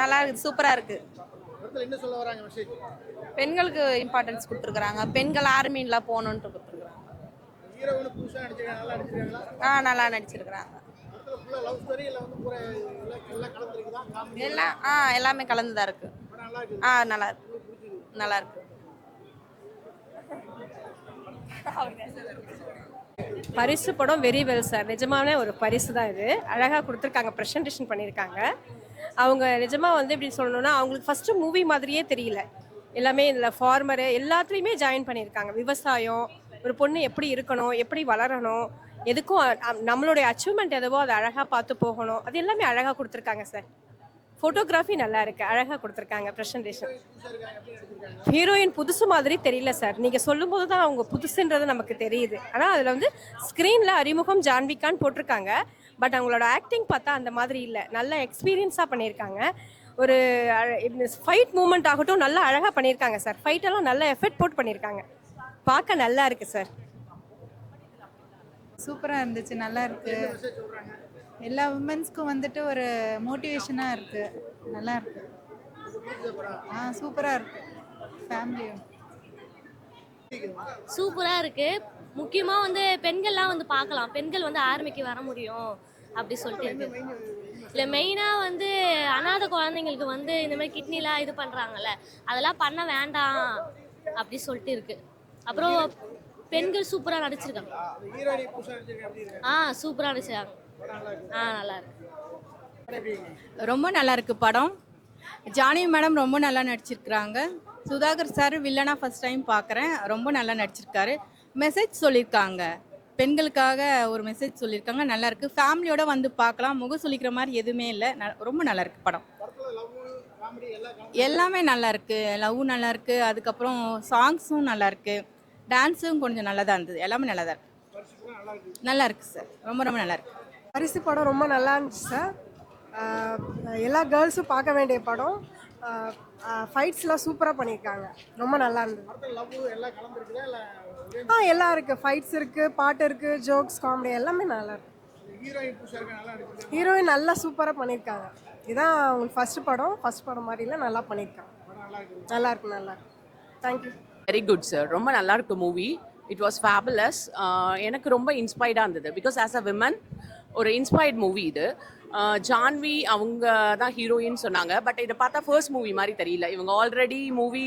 நல்லா இருக்கு சூப்பராக இருக்கு. படத்தில் என்ன சொல்ல வராங்க மெசேஜ் பெண்களுக்கு இம்பார்ட்டன்ஸ் கொடுத்துருக்குறாங்க. பெண்கள் ஆர்மின்லாம் போகணுன்ட்டு கொடுத்துருக்குறாங்க. ஆ நல்லா நடிச்சிருக்கிறாங்க. எல்லாம் எல்லாம் கலந்துருக்குதா? காமெடி எல்லாம்? ஆ எல்லாமே கலந்து தான் இருக்கு. இருக்குது ஆ நல்லா இருக்கு. நல்லா இருக்கு. பரிசு படம் வெரி வெல் சார் நிஜமாவே ஒரு பரிசு தான் இது. அழகாக கொடுத்துருக்காங்க ப்ரெசன்டேஷன் பண்ணியிருக்காங்க. அவங்க நிஜமாக வந்து எப்படி சொல்லணும்னா அவங்களுக்கு ஃபஸ்ட்டு மூவி மாதிரியே தெரியல. எல்லாமே இதில் ஃபார்மரு எல்லாத்துலேயுமே ஜாயின் பண்ணியிருக்காங்க. விவசாயம் ஒரு பொண்ணு எப்படி இருக்கணும் எப்படி வளரணும் எதுக்கும் நம்மளுடைய அச்சீவ்மெண்ட் எதுவோ அதை அழகாக பார்த்து போகணும். அது எல்லாமே அழகாக கொடுத்துருக்காங்க சார் ஃபோட்டோகிராஃபி நல்லா இருக்கு. அழகாக கொடுத்துருக்காங்க ப்ரெசன்டேஷன் ஹீரோயின் புதுசு மாதிரி தெரியல சார் நீங்கள் சொல்லும்போது தான் அவங்க புதுசுன்றது நமக்கு தெரியுது. ஆனால் அதில் வந்து ஸ்க்ரீனில் அறிமுகம் ஜான்விகான்னு போட்டிருக்காங்க. பட் அவங்களோட ஆக்டிங் பார்த்தா அந்த மாதிரி இல்லை. நல்ல எக்ஸ்பீரியன்ஸாக பண்ணியிருக்காங்க. ஒரு ஃபைட் மூமெண்ட் ஆகட்டும் நல்லா அழகாக பண்ணியிருக்காங்க சார் ஃபைட் எல்லாம் நல்ல எஃபெக்ட் போட்டு பண்ணியிருக்காங்க. பார்க்க நல்லா இருக்கு சார் சூப்பராக இருந்துச்சு நல்லா இருக்கு. எல்லா உமன்ஸ்க்கும் வந்துட்டு ஒரு மோட்டிவேஷனாக இருக்கு. நல்லா இருக்கு. ஆ சூப்பராக இருக்கு. ஃபேமிலியும் சூப்பராக இருக்கு. முக்கியமாக வந்து பெண்கள்லாம் வந்து பார்க்கலாம். பெண்கள் வந்து ஆர்மிக்கு வர முடியும். அப்படி சொல்லிட்டு இருக்கு. இல்லை மெயினாக வந்து அனாதை குழந்தைங்களுக்கு வந்து இந்த மாதிரி கிட்னிலாம் இது பண்ணுறாங்கல்ல அதெல்லாம் பண்ண வேண்டாம் அப்படி சொல்லிட்டு இருக்கு. அப்புறம் பெண்கள் சூப்பராக நடிச்சிருக்காங்க. ஆ சூப்பராக நடிச்சிருக்காங்க. ஆ நல்லா இருக்கு. ரொம்ப நல்லா இருக்கு படம். ஜானகி மேடம் ரொம்ப நல்லா நடிச்சிருக்கிறாங்க. சுதாகர் சார் வில்லனா ஃபர்ஸ்ட் டைம் பார்க்குறேன் ரொம்ப நல்லா நடிச்சிருக்காரு. மெசேஜ் சொல்லியிருக்காங்க பெண்களுக்காக ஒரு மெசேஜ் சொல்லியிருக்காங்க. நல்லா இருக்கு. ஃபேமிலியோட வந்து பார்க்கலாம். முகம் சொல்லிக்கிற மாதிரி எதுவுமே இல்லை. ந- ரொம்ப நல்லா இருக்கு படம். எல்லாம் நல்லா இருக்கு. லவ் நல்லா இருக்கு. அதுக்கப்புறம் சாங்ஸும் நல்லா இருக்கு. டான்ஸும் கொஞ்சம் நல்லா தான் இருந்தது. எல்லாமே நல்லா தான் இருக்கு. நல்லா இருக்கு சார் ரொம்ப ரொம்ப நல்லா இருக்கு. பரிசு படம் ரொம்ப நல்லா இருந்துச்சு சார் எல்லா கேர்ள்ஸும் பார்க்க வேண்டிய படம். ஃபைட்ஸ்லாம் சூப்பராக பண்ணியிருக்காங்க. ரொம்ப நல்லா இருந்தது. ஆ எல்லாம் இருக்குது ஃபைட்ஸ் இருக்குது பாட்டு இருக்குது ஜோக்ஸ் காமெடி எல்லாமே நல்லா இருக்கு. ஹீரோயின் நல்லா ஹீரோயின் நல்லா சூப்பராக பண்ணியிருக்காங்க இதான் உங்களுக்கு ஃபர்ஸ்ட் படம். ஃபர்ஸ்ட் படம் மாதிரிலாம் நல்லா பண்ணியிருக்காங்க நல்லா இருக்கு நல்லா இருக்கு. தேங்க்யூ வெரி குட் சார் ரொம்ப நல்லா இருக்கு மூவி இட் வாஸ் ஃபேபுலஸ் எனக்கு ரொம்ப இன்ஸ்பைர்டாக இருந்தது. பிகாஸ் ஆஸ் அ விமன் ஒரு இன்ஸ்பயர்ட் மூவி இது. ஜான்வி அவங்க தான் ஹீரோயின் சொன்னாங்க. பட் இதை பார்த்தா ஃபர்ஸ்ட் மூவி மாதிரி தெரியல. இவங்க ஆல்ரெடி மூவி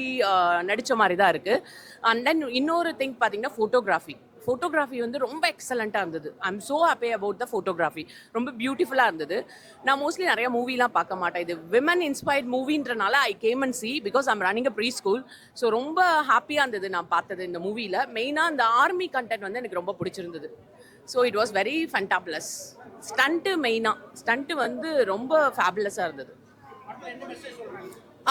நடித்த மாதிரி தான் இருக்குது அண்ட் தென் இன்னொரு திங் பார்த்தீங்கன்னா ஃபோட்டோகிராஃபி ஃபோட்டோகிராஃபி வந்து ரொம்ப எக்ஸலண்ட்டாக இருந்தது. I am so happy about the photography ரொம்ப பியூட்டிஃபுல்லாக இருந்தது. நான் மோஸ்ட்லி நிறைய மூவிலாம் பார்க்க மாட்டேன். இது women inspired மூவின்றனால I came and see because I'm running a preschool so ரொம்ப ஹாப்பியாக இருந்தது நான் பார்த்தது இந்த மூவியில் மெயினாக இந்த ஆர்மி கண்டென்ட் வந்து எனக்கு ரொம்ப பிடிச்சிருந்தது. So it was very fantabulous stunt மெயினாக ஸ்டண்ட்டு வந்து ரொம்ப ஃபேபுலஸாக இருந்தது.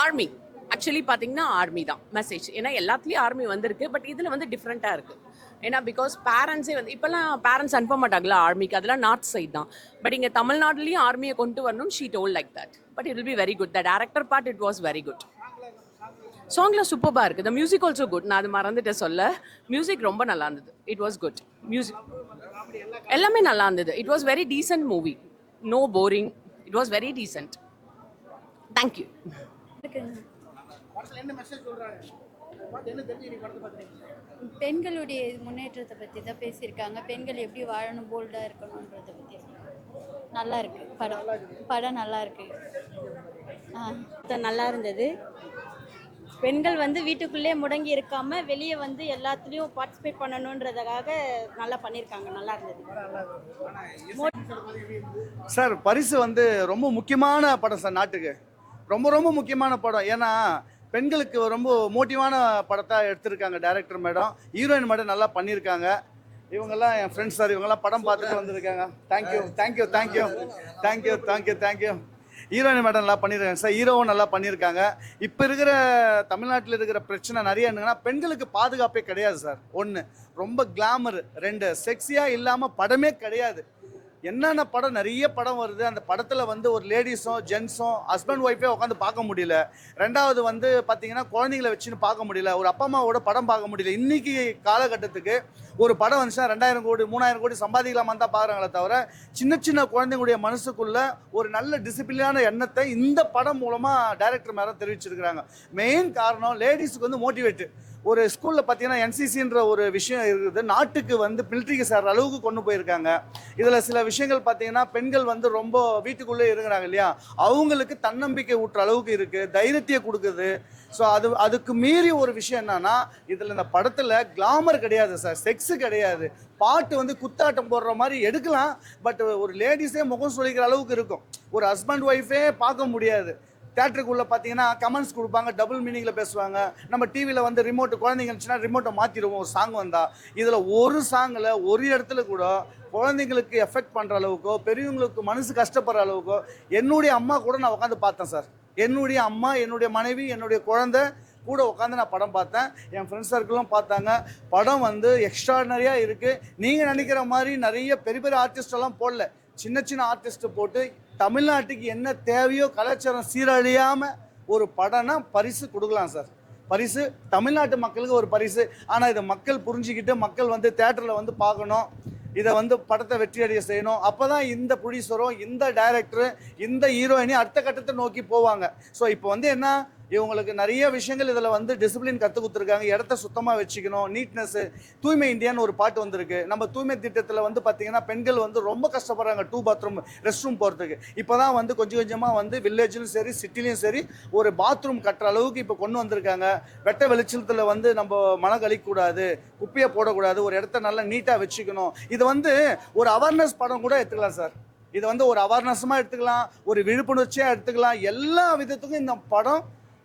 ஆர்மி ஆக்சுவலி பார்த்தீங்கன்னா ஆர்மி தான். மெசேஜ் ஏன்னா எல்லாத்துலேயும் ஆர்மி வந்திருக்கு. பட் இதில் வந்து டிஃப்ரெண்ட்டாக இருக்குது ஏன்னா பிகாஸ் பேரண்ட்ஸே வந்து இப்போல்லாம் பேரண்ட்ஸ் அனுப்ப மாட்டாங்களா ஆர்மிக்கு அதெல்லாம் நார்த் சைட் தான். பட் இங்கே தமிழ்நாட்டிலையும் ஆர்மியை கொண்டு வரணும் she told like that but it will be very good the director part it was very good சாங்ல சூப்பராக இருக்குது த மியூசிக் ஆல்சோ குட் நான் அது மறந்துட்டேன் சொல்ல. மியூசிக் ரொம்ப நல்லா இருந்தது. இட் வாஸ் குட் மியூசிக் எல்லாமே நல்லா இருந்தது. It was very decent movie no boring it was very decent thank you பெண்களுடைய முன்னேற்றத்தை பற்றி தான் பேசியிருக்காங்க. பெண்கள் எப்படி வாழணும் போல்டாக இருக்கணுன்றதை பற்றி நல்லா இருக்கு. படம். படம் நல்லா இருக்கு. ஆ. நல்லா இருந்தது. பெண்கள் வந்து வீட்டுக்குள்ளே முடங்கி இருக்காம வெளியே வந்து எல்லாத்துலேயும் பார்ட்டிசிபேட் பண்ணணுன்றதுக்காக நல்லா பண்ணியிருக்காங்க நல்லா இருந்தது. சார் பரிசு வந்து ரொம்ப முக்கியமான படம் சார் நாட்டுக்கு. ரொம்ப ரொம்ப முக்கியமான படம். ஏன்னா பெண்களுக்கு ரொம்ப மோட்டிவான படத்தை எடுத்திருக்காங்க டைரக்டர் மேடம். ஹீரோயின் மேடம் நல்லா பண்ணியிருக்காங்க இவங்கெல்லாம் என் ஃப்ரெண்ட்ஸ் சார் இவங்கெல்லாம் படம் பார்த்துட்டு வந்திருக்காங்க. Thank you thank you thank you thank you thank you thank you heroine madam நல்லா பண்ணியிருக்காங்க. சார் ஹீரோவும் நல்லா பண்ணியிருக்காங்க. இப்போ இருக்கிற தமிழ்நாட்டில் இருக்கிற பிரச்சனை நிறைய என்னங்கன்னா பெண்களுக்கு பாதுகாப்பே கிடையாது சார் ஒன்று ரொம்ப கிளாமர் ரெண்டு செக்ஸியாக இல்லாமல் படமே கிடையாது. என்னென்ன படம் நிறைய படம் வருது. அந்த படத்தில் வந்து ஒரு லேடிஸும் ஜென்ஸும் ஹஸ்பண்ட் ஒய்ஃபே உட்காந்து பார்க்க முடியல. ரெண்டாவது வந்து பார்த்தீங்கன்னா குழந்தைங்கள வச்சுன்னு பார்க்க முடியல. ஒரு அப்பா அம்மாவோட படம் பார்க்க முடியல. இன்னைக்கு காலகட்டத்துக்கு ஒரு படம் வந்துச்சுன்னா ரெண்டாயிரம் கோடி மூணாயிரம் கோடி சம்பாதிக்கலாமான்னு தான் பார்க்குறாங்களே தவிர சின்ன சின்ன குழந்தைங்களுடைய மனசுக்குள்ள ஒரு நல்ல டிசிப்ளினான எண்ணத்தை இந்த படம் மூலமாக டைரக்டர் மேலே தெரிவிச்சிருக்கிறாங்க. மெயின் காரணம் லேடிஸுக்கு வந்து மோட்டிவேட்டு ஒரு ஸ்கூலில் பார்த்தீங்கன்னா என்சிசின்ற ஒரு விஷயம் இருக்குது. நாட்டுக்கு வந்து மிலிட்ரிக்கு சேர்ற அளவுக்கு கொண்டு போயிருக்காங்க. இதில் சில விஷயங்கள் பார்த்தீங்கன்னா பெண்கள் வந்து ரொம்ப வீட்டுக்குள்ளே இருக்கிறாங்க இல்லையா? அவங்களுக்கு தன்னம்பிக்கை ஊட்டுற அளவுக்கு இருக்குது தைரியத்தை கொடுக்குது. ஸோ அது அதுக்கு மீறி ஒரு விஷயம் என்னன்னா இதில் இந்த படத்தில் கிளாமர் கிடையாது சார் செக்ஸு கிடையாது. பாட்டு வந்து குத்தாட்டம் போடுற மாதிரி எடுக்கலாம் பட் ஒரு லேடிஸே முகம் சொல்லிக்கிற அளவுக்கு இருக்கும். ஒரு ஹஸ்பண்ட் ஒய்ஃபே பார்க்க முடியாது. தேட்டருக்குள்ளே பார்த்தீங்கன்னா கமெண்ட்ஸ் கொடுப்பாங்க டபுள் மீனிங்கில் பேசுவாங்க. நம்ம டிவியில் வந்து ரிமோட்டு குழந்தைங்க இருந்துச்சுன்னா ரிமோட்டை மாற்றிடுவோம் ஒரு சாங் வந்தால் இதில் ஒரு சாங்கில் ஒரு இடத்துல கூட குழந்தைங்களுக்கு எஃபெக்ட் பண்ணுற அளவுக்கோ பெரியவங்களுக்கு மனசு கஷ்டப்படுற அளவுக்கோ என்னுடைய அம்மா கூட நான் உட்காந்து பார்த்தேன் சார். என்னுடைய அம்மா என்னுடைய மனைவி என்னுடைய குழந்தை கூட உட்காந்து நான் படம் பார்த்தேன். என் ஃப்ரெண்ட்ஸ் சர்க்கிளும் பார்த்தாங்க. படம் வந்து எக்ஸ்ட்ராடனரியாக இருக்குது நீங்கள் நினைக்கிற மாதிரி நிறைய பெரிய பெரிய ஆர்டிஸ்டெல்லாம் போடல. சின்ன சின்ன ஆர்டிஸ்ட் போட்டு தமிழ்நாட்டுக்கு என்ன தேவையோ கலாச்சாரம் சீரழியாமல் ஒரு படம்னா பரிசு கொடுக்கலாம் சார். பரிசு தமிழ்நாட்டு மக்களுக்கு ஒரு பரிசு. ஆனால் இதை மக்கள் புரிஞ்சுக்கிட்டு மக்கள் வந்து தேட்டரில் வந்து பார்க்கணும். இதை வந்து படத்தை வெற்றியடைய செய்யணும். அப்போ தான் இந்த ப்ரொடியூசரும் இந்த டைரக்டரு இந்த ஹீரோயினையும் அடுத்த கட்டத்தை நோக்கி போவாங்க. ஸோ இப்போ வந்து என்ன இவங்களுக்கு நிறைய விஷயங்கள் இதில் வந்து டிசிப்ளின் கற்றுக் கொடுத்துருக்காங்க. இடத்த சுத்தமாக வச்சுக்கணும். நீட்னஸ்ஸு தூய்மை இந்தியான்னு ஒரு பாட்டு வந்திருக்கு. நம்ம தூய்மை திட்டத்தில் வந்து பார்த்தீங்கன்னா பெண்கள் வந்து ரொம்ப கஷ்டப்படுறாங்க. டூ பாத்ரூம் ரெஸ்ட் ரூம் போகிறதுக்கு இப்போ தான் வந்து கொஞ்சம் கொஞ்சமாக வந்து வில்லேஜ்லையும் சரி சிட்டிலையும் சரி ஒரு பாத்ரூம் கட்டுற அளவுக்கு இப்போ கொண்டு வந்திருக்காங்க. வெட்ட வெளிச்சத்தில் வந்து நம்ம மனம் கழிக்கக்கூடாது குப்பையை போடக்கூடாது. ஒரு இடத்த நல்லா நீட்டாக வச்சுக்கணும். இது வந்து ஒரு அவேர்னஸ் படம் கூட எடுத்துக்கலாம் சார். இது வந்து ஒரு அவேர்னஸமாக எடுத்துக்கலாம். ஒரு விழிப்புணர்ச்சியாக எடுத்துக்கலாம். எல்லா விதத்துக்கும் இந்த படம்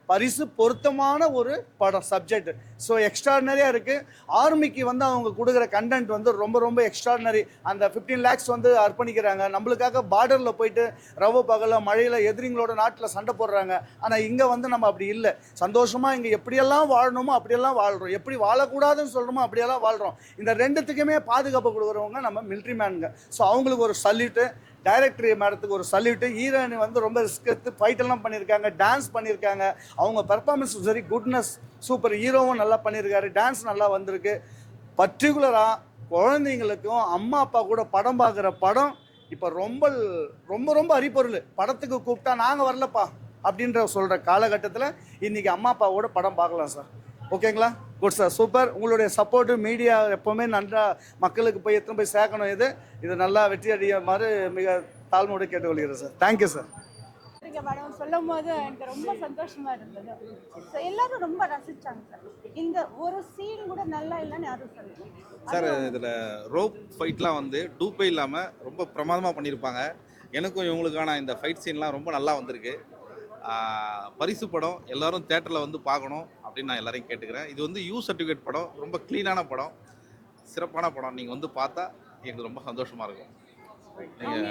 பரிசு பொருத்தமான ஒரு படம் சப்ஜெக்ட் ஸோ எக்ஸ்ட்ராடினரியாக இருக்குது ஆர்மிக்கு வந்து அவங்க கொடுக்குற கண்டென்ட் வந்து ரொம்ப ரொம்ப எக்ஸ்ட்ராடினரி அந்த ஃபிஃப்டீன் லேக்ஸ் வந்து அர்ப்பணிக்கிறாங்க. நம்மளுக்காக பார்டரில் போயிட்டு ரவ பகலில் மழையில் எதிரிங்களோட நாட்டில் சண்டை போடுறாங்க. ஆனால் இங்கே வந்து நம்ம அப்படி இல்லை. சந்தோஷமாக இங்கே எப்படியெல்லாம் வாழணுமோ அப்படியெல்லாம் வாழ்கிறோம் எப்படி வாழக்கூடாதுன்னு சொல்கிறோமோ அப்படியெல்லாம் வாழ்கிறோம் இந்த ரெண்டுத்துக்குமே பாதுகாப்பு கொடுக்குறவங்க நம்ம மிலிட்ரி மேனுங்க ஸோ அவங்களுக்கு ஒரு சல்யூட்டு டைரக்டர் மேடத்துக்கு ஒரு சல்யூட்டு ஹீரோயின் வந்து ரொம்ப ரிஸ்க் எடுத்து ஃபைட்டெல்லாம் பண்ணியிருக்காங்க டான்ஸ் பண்ணியிருக்காங்க. அவங்க பெர்ஃபார்மன்ஸ் சரி குட்னஸ் சூப்பர் ஹீரோவும் நல்லா பண்ணியிருக்காரு டான்ஸ் நல்லா வந்திருக்கு. பர்டிகுலராக குழந்தைங்களுக்கும் அம்மா அப்பா கூட படம் பார்க்குற படம் இப்போ ரொம்ப ரொம்ப ரொம்ப அரிப்பொருள் படத்துக்கு கூப்பிட்டா நாங்கள் வரலப்பா அப்படின்ற சொல்கிற காலகட்டத்தில் இன்றைக்கி அம்மா அப்பா கூட படம் பார்க்கலாம் சார். ஓகேங்களா குட் சார் சூப்பர் உங்களுடைய சப்போர்ட்டு மீடியா எப்போவுமே நல்லா மக்களுக்கு போய் எத்தனை போய் சேர்க்கணும் இது? இது நல்லா வெற்றி அடையுமாறு மிக தாழ்மையோடு கேட்டுக்கொள்கிறேன் சார் தேங்க்யூ சார் இந்த படம் சொல்லும் போது எனக்கு ரொம்ப சந்தோஷமா இருந்தது. So, எல்லாரும் ரொம்ப ரசிச்சாங்க சார் இந்த ஒரு சீன் கூட நல்லா இல்லைன்னு யாரும் சொல்லல. சார் இதில் ரோப் ஃபைட்லாம் வந்து டூப்பே இல்லாமல் ரொம்ப பிரமாதமாக பண்ணியிருப்பாங்க எனக்கும் இவங்களுக்கான இந்த ஃபைட் சீன்லாம் ரொம்ப நல்லா வந்திருக்கு. பரிசு படம் எல்லாரும் தேட்டரில் வந்து பார்க்கணும் அப்படின்னு நான் எல்லாரையும் கேட்டுக்கிறேன். இது வந்து யூ சர்டிஃபிகேட் படம் ரொம்ப க்ளீனான படம் சிறப்பான படம். நீங்கள் வந்து பார்த்தா எங்களுக்கு ரொம்ப சந்தோஷமாக இருக்கும். நீங்கள்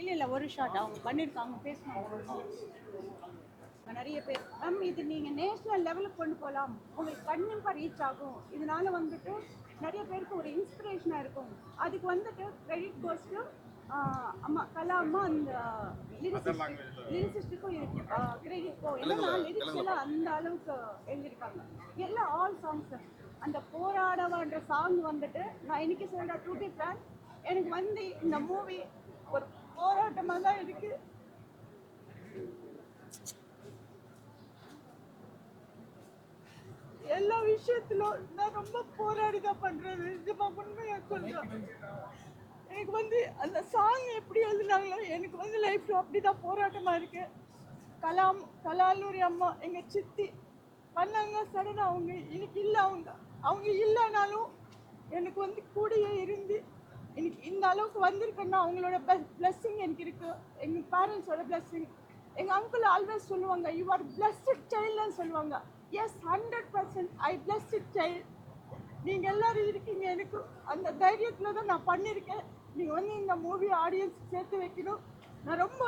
இல்ல இல்ல ஒரு ஷாட் அவங்க பண்ணிருக்காங்க பேசுனாங்க நிறைய பேர். மேம் இது நீங்க நேஷனல் லெவலுக்கு கொண்டு போகலாம் உங்களுக்கு கண்டிப்பா ரீச் ஆகும். இதனால வந்துட்டு நிறைய பேருக்கு ஒரு இன்ஸ்பிரேஷனா இருக்கும். அதுக்கு வந்துட்டு கிரெடிட் டு அம்மா கலா அம்மா அந்த லிரிசிஸ்டுக்கும் இருக்கு. கிரெடிட் ஏன்னா லிரிக்ஸ் எல்லாம் அந்த அளவுக்கு எழுதியிருக்காங்க. எல்லாம் ஆல் சாங்ஸ் அந்த போராடவான்ற சாங் வந்துட்டு நான் இன்னைக்கு சொல்ற டு பி ஃபேன் எனக்கு வந்து இந்த மூவி ஒரு போராட்டமாக தான் இருக்கு. எல்லா விஷயத்திலும் நான் ரொம்ப போராடி தான் பண்றது நிஜமா உண்மையா சொல்றேன் எனக்கு வந்து அந்த சாங் எப்படி எழுதினாங்களோ எனக்கு வந்து லைஃப்ல அப்படிதான் போராட்டமா இருக்கு. கலாம் கலாலூரி அம்மா எங்க சித்தி பண்ணாங்க சடனா அவங்க இன்னைக்கு இல்லை அவங்க அவங்க இல்லைனாலும் எனக்கு வந்து கூடையே இருந்து எனக்கு இந்த அளவுக்கு வந்திருக்குன்னா அவங்களோட பிளஸ்ஸிங் எனக்கு இருக்கு. எங்க பேரண்ட்ஸோட பிளஸ்ஸிங் எங்க அங்கிள் ஆல்வேஸ் சொல்லுவாங்க யூ ஆர் பிளஸ்ட் சைல்டுன்னு சொல்லுவாங்க. Yes hundred percent I blessed child நீங்க எல்லாரும் இருக்கீங்க எனக்கு அந்த தைரியத்துல தான் நான் பண்ணியிருக்கேன் நீங்கள் வந்து இந்த மூவி ஆடியன்ஸ் சேர்த்து வைக்கணும். நான் ரொம்ப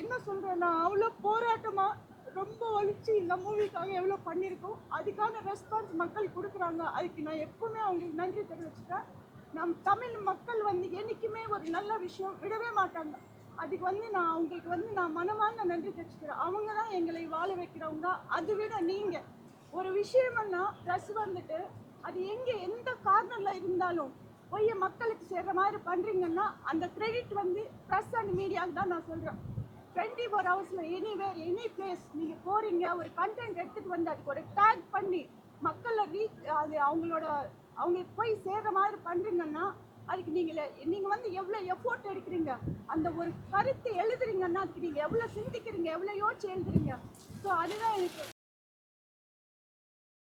என்ன சொல்றேன் நான் அவ்வளோ போராட்டமா ரொம்ப ஒழிச்சு இந்த மூவிக்காக எவ்வளோ பண்ணியிருக்கோம். அதுக்கான ரெஸ்பான்ஸ் மக்கள் கொடுக்குறாங்க. அதுக்கு நான் எப்பவுமே அவங்களுக்கு நன்றி தெரிவிச்சுட்டேன் நம் தமிழ் மக்கள் வந்து என்றைக்குமே ஒரு நல்ல விஷயம் விடவே மாட்டாங்க. அதுக்கு வந்து நான் அவங்களுக்கு வந்து நான் மனமார்ந்த நன்றி தெரிவிச்சுக்கிறேன். அவங்க தான் எங்களை வாழ வைக்கிறவங்க. அதை விட நீங்கள் ஒரு விஷயம்னா ட்ரெஸ் வந்துட்டு அது எங்கே எந்த கார்னரில் இருந்தாலும் போய் மக்களுக்கு சேர்ற மாதிரி பண்ணுறீங்கன்னா அந்த கிரெடிட் வந்து ப்ரெஸ் அண்ட் மீடியாவுக்கு தான் நான் சொல்கிறேன் டுவெண்ட்டி ஃபோர் ஹவர்ஸில் எனிவேர் எனி பிளேஸ் நீங்கள் போகிறீங்க ஒரு கண்டென்ட் எடுத்துகிட்டு வந்து அதுக்கு ஒரு டேக் பண்ணி மக்களை ரீச் அது அவங்களோட அவங்க போய் சேர்ற மாதிரி பண்ணுறீங்கன்னா அதுக்கு நீங்கள் நீங்கள் வந்து எவ்வளோ எஃபோர்ட் எடுக்கிறீங்க? அந்த ஒரு கருத்து எழுதுறீங்கன்னா அதுக்கு நீங்கள் எவ்வளோ சிந்திக்கிறீங்க? எவ்வளோ யோசிச்சு எழுதுறீங்க? ஸோ அதுதான் எனக்கு